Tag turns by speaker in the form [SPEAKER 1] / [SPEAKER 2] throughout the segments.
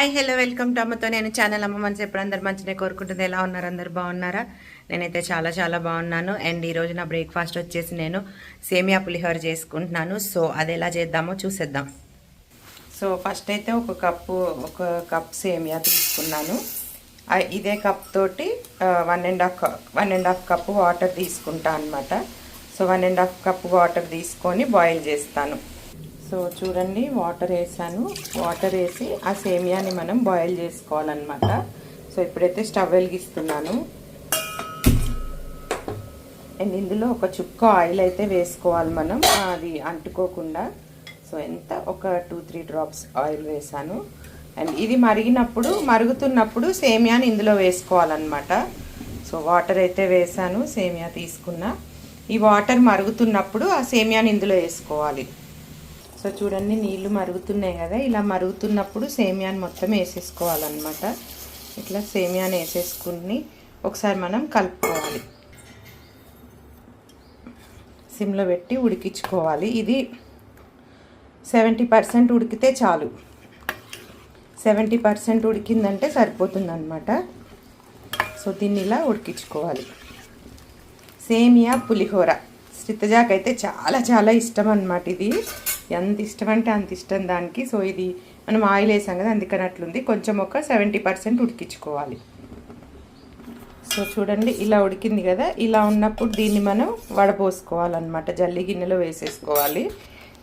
[SPEAKER 1] Hi hello welcome to అమ్మతో నేను channel అమ్మ మనసు. ఎప్పుడు అందరు మంచిగా కోరుకుంటుంది. ఎలా ఉన్నారు? అందరు బాగున్నారా? నేనైతే చాలా చాలా బాగున్నాను. అండ్ ఈరోజు నా బ్రేక్ఫాస్ట్ వచ్చేసి నేను సేమియా పులిహోర చేసుకుంటున్నాను. సో అది ఎలా చేద్దామో చూసేద్దాం. సో ఫస్ట్ అయితే ఒక కప్పు ఒక కప్ సేమియా తీసుకున్నాను. ఇదే కప్ తోటి one and half one and half cup water తీసుకుంటా అనమాట so one and half cup water తీసుకొని బాయిల్ చేస్తాను. సో చూడండి వాటర్ వేసాను. వాటర్ వేసి ఆ సేమియాని మనం బాయిల్ చేసుకోవాలన్నమాట. సో ఇప్పుడైతే స్టవ్ వెలిగిస్తున్నాను. అండ్ ఇందులో ఒక చుక్క ఆయిల్ అయితే వేసుకోవాలి మనం. అది అంటుకోకుండా. సో ఎంత? ఒక టూ త్రీ డ్రాప్స్ ఆయిల్ వేసాను. అండ్ ఇది మరిగినప్పుడు మరుగుతున్నప్పుడు సేమియాని ఇందులో వేసుకోవాలన్నమాట. సో వాటర్ అయితే వేసాను సేమియా తీసుకున్న. ఈ వాటర్ మరుగుతున్నప్పుడు ఆ సేమియాని ఇందులో వేసుకోవాలి. సో చూడండి నీళ్ళు మరుగుతున్నాయి కదా. ఇలా మరుగుతున్నప్పుడు సేమియాని మొత్తం వేసేసుకోవాలన్నమాట. ఇట్లా సేమియాని వేసేసుకుని ఒకసారి మనం కలుపుకోవాలి. సిమ్లో పెట్టి ఉడికించుకోవాలి. ఇది సెవెంటీ పర్సెంట్ ఉడికితే చాలు. సెవెంటీ పర్సెంట్ ఉడికిందంటే సరిపోతుంది అనమాట సో దీన్ని ఇలా ఉడికించుకోవాలి. సేమియా పులిహోర. శ్రితజాకైతే చాలా చాలా ఇష్టం అనమాట ఇది. ఎంత ఇష్టం అంటే అంత ఇష్టం దానికి. సో ఇది మనం ఆయిల్ వేసాం కదా అందుకని అట్లుంది కొంచెం ఒక సెవెంటీ పర్సెంట్ ఉడికించుకోవాలి. సో చూడండి ఇలా ఉడికింది కదా. ఇలా ఉన్నప్పుడు దీన్ని మనం వడపోసుకోవాలన్నమాట జల్లి గిన్నెలో వేసేసుకోవాలి.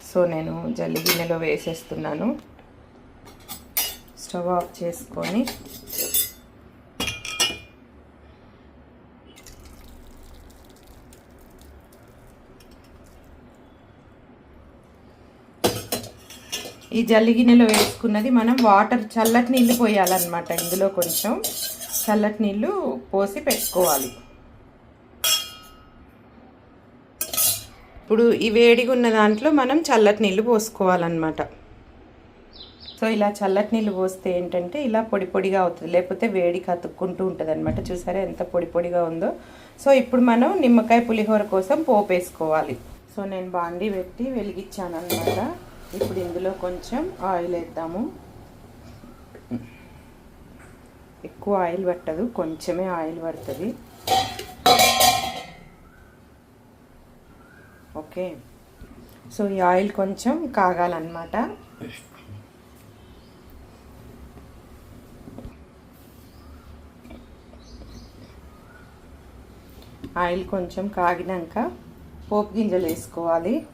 [SPEAKER 1] సో నేను జల్లి గిన్నెలో వేసేస్తున్నాను. స్టవ్ ఆఫ్ చేసుకొని ఈ జల్లి గిన్నెలో వేసుకున్నది మనం వాటర్ చల్లటి నీళ్ళు పోయాలన్నమాట. ఇందులో కొంచెం చల్లటి నీళ్ళు పోసి పెట్టుకోవాలి. ఇప్పుడు ఈ వేడిగా ఉన్న దాంట్లో మనం చల్లటి నీళ్ళు పోసుకోవాలన్నమాట. సో ఇలా చల్లటి నీళ్ళు పోస్తే ఏంటంటే ఇలా పొడి పొడిగా అవుతుంది. లేకపోతే వేడికి అతుక్కుంటూ ఉంటుంది అనమాట చూసారా ఎంత పొడి పొడిగా ఉందో. సో ఇప్పుడు మనం నిమ్మకాయ పులిహోర కోసం పోపు వేసుకోవాలి సో నేను బాండీ పెట్టి వెలిగించాను అనమాట ఇప్పుడు ఇందులో కొంచెం ఆయిల్ వేద్దాము. ఎక్కువ ఆయిల్ పట్టదు కొంచెమే ఆయిల్ పడుతుంది. ఓకే. సో ఈ ఆయిల్ కొంచెం కాగాలన్నమాట. ఆయిల్ కొంచెం కాగినాక పోపు గింజలు వేసుకోవాలి.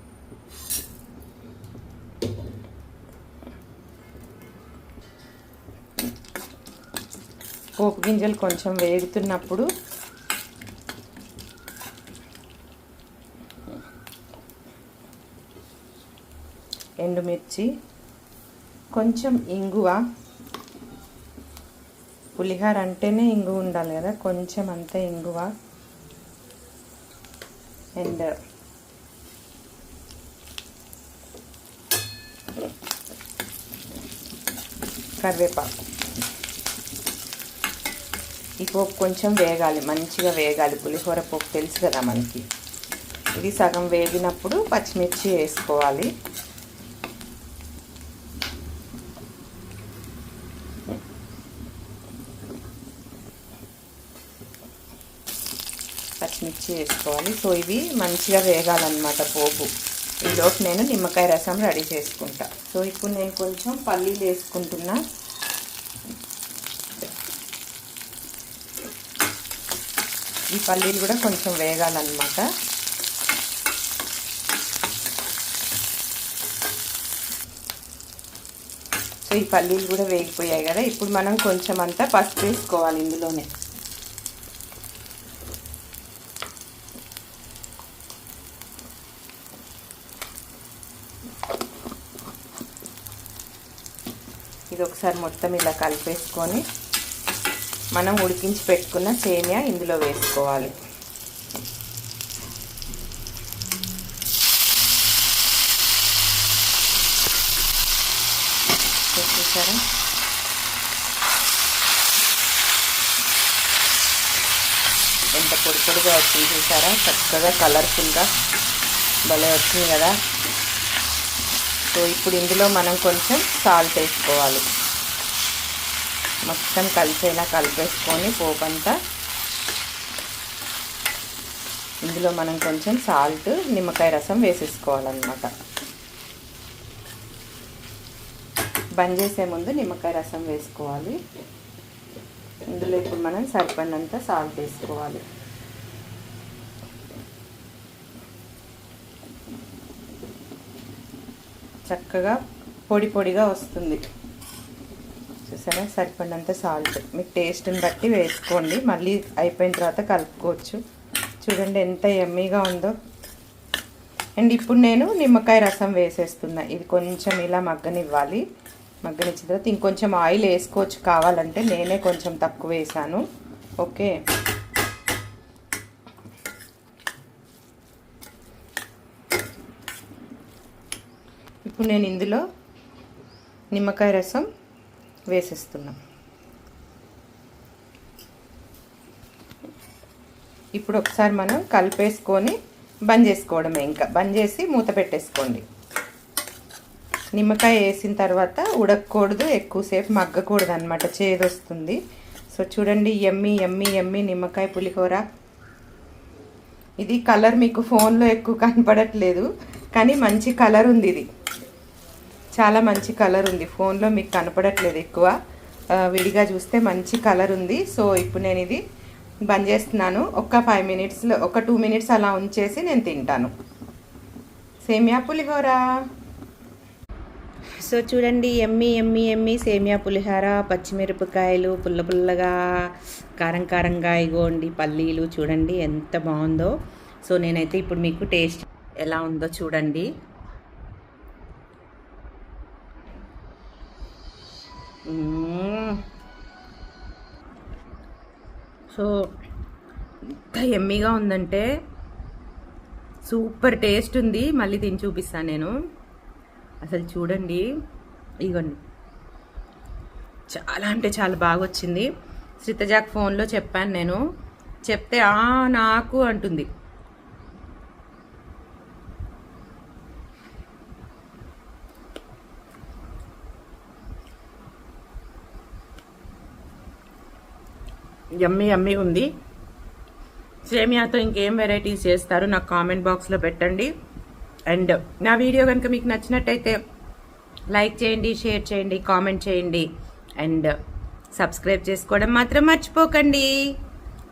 [SPEAKER 1] పోపు గింజలు కొంచెం వేగుతున్నప్పుడు ఎండుమిర్చి కొంచెం ఇంగువ. పులిహార అంటేనే ఇంగు ఉండాలి కదా కొంచెం అంత ఇంగువ. అండ్ కరివేపాకు. ఈ పోపు కొంచెం వేగాలి మంచిగా వేగాలి. పులిహోర పోపు తెలుసు కదా మనకి. ఇది సగం వేగినప్పుడు పచ్చిమిర్చి వేసుకోవాలి. పచ్చిమిర్చి వేసుకోవాలి. సో ఇవి మంచిగా వేగాలన్నమాట పోపు. ఈలోపు నేను నిమ్మకాయ రసం రెడీ చేసుకుంటా. సో ఇప్పుడు నేను కొంచెం పల్లీలు వేసుకుంటున్నా. ఈ పల్లీలు కూడా కొంచెం వేగాలన్నమాట. సో ఈ పల్లీలు కూడా వేగిపోయాయి కదా. ఇప్పుడు మనం కొంచెం అంతా పసుపు వేసుకోవాలి ఇందులోనే. ఇది ఒకసారి మొత్తం ఇలా కలిపేసుకొని మనం ఉడికించి పెట్టుకున్న సేమియా ఇందులో వేసుకోవాలి. చూసారా? ఎంత పొడి పొడిగా వచ్చింది చూసారా? చక్కగా కలర్ఫుల్గా భలే వచ్చింది కదా? సో ఇప్పుడు ఇందులో మనం కొంచెం సాల్ట్ వేసుకోవాలి. మొత్తం కలిసేలా కలిపేసుకొని పోపంతా. ఇందులో మనం కొంచెం సాల్ట్ నిమ్మకాయ రసం వేసేసుకోవాలన్నమాట. బంద్ చేసే ముందు నిమ్మకాయ రసం వేసుకోవాలి. ఇందులో ఇప్పుడు మనం సరిపడినంత సాల్ట్ వేసుకోవాలి. చక్కగా పొడి పొడిగా వస్తుంది. చూసారా? సరిపడినంత సాల్ట్ మీకు టేస్ట్ని బట్టి వేసుకోండి. మళ్ళీ అయిపోయిన తర్వాత కలుపుకోవచ్చు. చూడండి ఎంత ఎమ్మీగా ఉందో. అండ్ ఇప్పుడు నేను నిమ్మకాయ రసం వేసేస్తున్నా. ఇది కొంచెం ఇలా మగ్గనివ్వాలి. మగ్గనిచ్చిన తర్వాత ఇంకొంచెం ఆయిల్ వేసుకోవచ్చు. కావాలంటే నేనే కొంచెం తక్కువ వేసాను. ఓకే? ఇప్పుడు నేను ఇందులో నిమ్మకాయ రసం వేసేస్తున్నాం. ఇప్పుడు ఒకసారి మనం కలిపేసుకొని బంద్ చేసుకోవడమే ఇంకా. బంద్ చేసి మూత పెట్టేసుకోండి. నిమ్మకాయ వేసిన తర్వాత ఉడకకూడదు ఎక్కువసేపు మగ్గకూడదు అనమాట చేదొస్తుంది. సో చూడండి ఎమ్మి ఎమ్మి ఎమ్మి నిమ్మకాయ పులిహోర. ఇది కలర్ మీకు ఫోన్లో ఎక్కువ కనపడట్లేదు కానీ మంచి కలర్ ఉంది ఇది. చాలా మంచి కలర్ ఉంది. ఫోన్లో మీకు కనపడట్లేదు ఎక్కువ. విడిగా చూస్తే మంచి కలర్ ఉంది. సో ఇప్పుడు నేను ఇది బంద్ చేస్తున్నాను. ఒక ఫైవ్ మినిట్స్లో ఒక టూ మినిట్స్ అలా ఉంచేసి నేను తింటాను. సేమియా పులిహోర. సో చూడండి ఎమ్మి ఎమ్మి ఎమ్మి సేమియా పులిహోర పచ్చిమిరపకాయలు పుల్ల పుల్లగా కారం కారంగా ఇగోండి పల్లీలు చూడండి ఎంత బాగుందో. సో నేనైతే ఇప్పుడు మీకు టేస్ట్ ఎలా ఉందో చూడండి. సో ఎంత ఎమ్మీగా ఉందంటే సూపర్ టేస్ట్ ఉంది. మళ్ళీ తిని చూపిస్తాను నేను. అసలు చూడండి. ఇగోండి. చాలా అంటే చాలా బాగా వచ్చింది. శ్రితజాక్ ఫోన్లో చెప్పాను నేను. చెప్తే నాకు అంటుంది. యమ్మీ యమ్మీ ఉంది. సేమియాతో ఇంకేం వెరైటీస్ చేస్తారు? నాకు కామెంట్ బాక్స్లో పెట్టండి. అండ్ నా వీడియో కనుక మీకు నచ్చినట్టయితే లైక్ చేయండి షేర్ చేయండి కామెంట్ చేయండి. అండ్ సబ్స్క్రైబ్ చేసుకోవడం మాత్రం మర్చిపోకండి.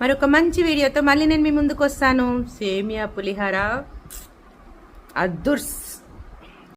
[SPEAKER 1] మరొక మంచి వీడియోతో మళ్ళీ నేను మీ ముందుకు వస్తాను. సేమియా పులిహార. అదుర్స్